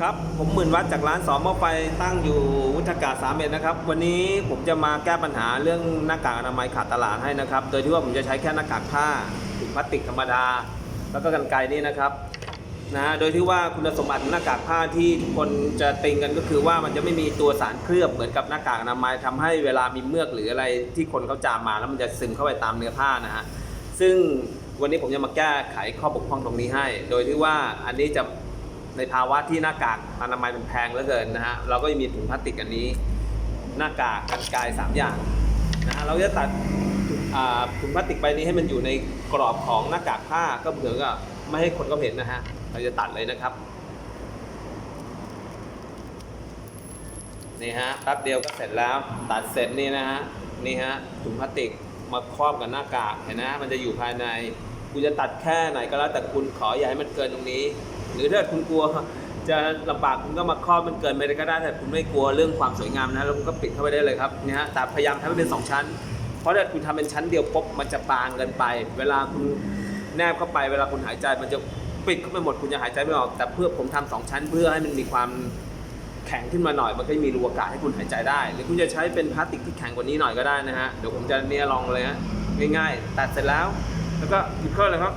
ครับผมหมื่นวัดจากร้านสอมหม้อไฟตั้งอยู่วุฒากาศสามเอ็ดนะครับ วันนี้ผมจะมาแก้ปัญหาเรื่องหน้ากากอนามัยขาดตลาดให้นะครับ โดยที่ว่าผมจะใช้แค่หน้ากากผ้าถุงพลาสติกธรรมดา แล้วก็กันไกรนี่นะครับนะโดยที่ว่าคุณสมบัติหน้ากากผ้าที่ทุกคนจะติงกันก็คือว่ามันจะไม่มีตัวสารเคลือบเหมือนกับหน้ากากอนามัยทำให้เวลามีเมือกหรืออะไรที่คนเขาจามมาแล้วมันจะซึมเข้าไปตามเนื้อผ้านะฮะซึ่งวันนี้ผมจะมาแก้ไขข้อบกพร่องตรงนี้ให้ โดยที่ว่าอันนี้จะ ในภาวะที่หน้ากากอนามัยมันแพงเหลือเกินนะฮะเราก็จะมีถุงพลาสติกอันนี้ หน้ากากกันไกายสามอย่างนะฮะเราจะตัดถุงพลาสติกใบนี้ให้มันอยู่ในกรอบของหน้ากากผ้าก็เหมือนกับไม่ให้คนเขาเห็นนะฮะเราจะตัดเลยนะครับนี่ฮะแป๊บเดียวก็เสร็จแล้วตัดเสร็จนี่นะฮะนี่ฮะถุงพลาสติกมาครอบกับหน้ากากเห็นนะมันจะอยู่ภายในคุณจะตัดแค่ไหนก็แล้วแต่คุณขออย่าให้มันเกินตรงนี้ หรือถ้าคุณกลัวจะลำบากคุณก็มาครอบมันเกินไปก็ได้ แต่คุณไม่กลัวเรื่องความสวยงามนะ แล้วคุณก็ปิดเข้าไปได้เลยครับเนี่ยฮะแต่พยายามทำให้เป็นสองชั้น เพราะถ้าคุณทำเป็นชั้นเดียวปุ๊บมันจะบางเกินไป เวลาคุณแนบเข้าไป เวลาคุณหายใจมันจะปิดเข้าไปหมดคุณจะหายใจไม่ออก แต่เพื่อผมทำสองชั้น เพื่อให้มันมีความแข็งขึ้นมาหน่อย มันก็มีรูอากาศให้คุณหายใจได้ หรือคุณจะใช้เป็นพลาสติกที่แข็งกว่านี้หน่อยก็ได้นะฮะเดี๋ยวผมจะเนี่ยลองเลยฮะง่ายๆ ตัดเสร็จแล้ว แล้วก็หยิบเข้าเลยครับ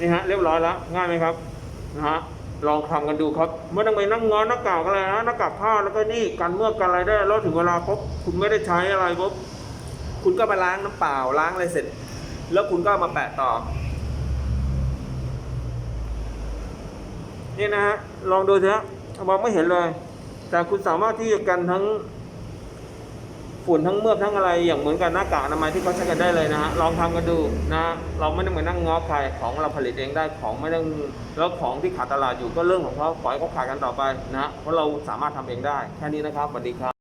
นี่ฮะเรียบร้อยแล้วง่ายไหมครับนะฮะลองทำกันดูครับไม่ต้องไปนั่งงอหน้ากากอะไรนะหน้ากากผ้าแล้วก็นี่กันเมื่อกันอะไรได้แล้วถึงเวลาปุ๊บคุณไม่ได้ใช้อะไรปุ๊บคุณก็มาล้างน้ำเปล่าล้างอะไรเสร็จ แล้วคุณก็มาแปะต่อนี่นะฮะลองดูเถอะมองไม่เห็นเลย แต่คุณสามารถที่จะกันทั้ง ฝุ่นทั้งเมือกทั้งอะไรอย่างเหมือนกับหน้ากากอนามัยที่เขาใช้กันได้เลยนะฮะลองทำกันดูนะเราไม่ต้องไปนั่งง้อใครของเราผลิตเองได้ของไม่ต้องแล้วของที่ขาดตลาดอยู่ก็เรื่องของเขาปล่อยเขาขายกันต่อไปนะเพราะเราสามารถทำเองได้แค่นี้นะครับสวัสดีครับ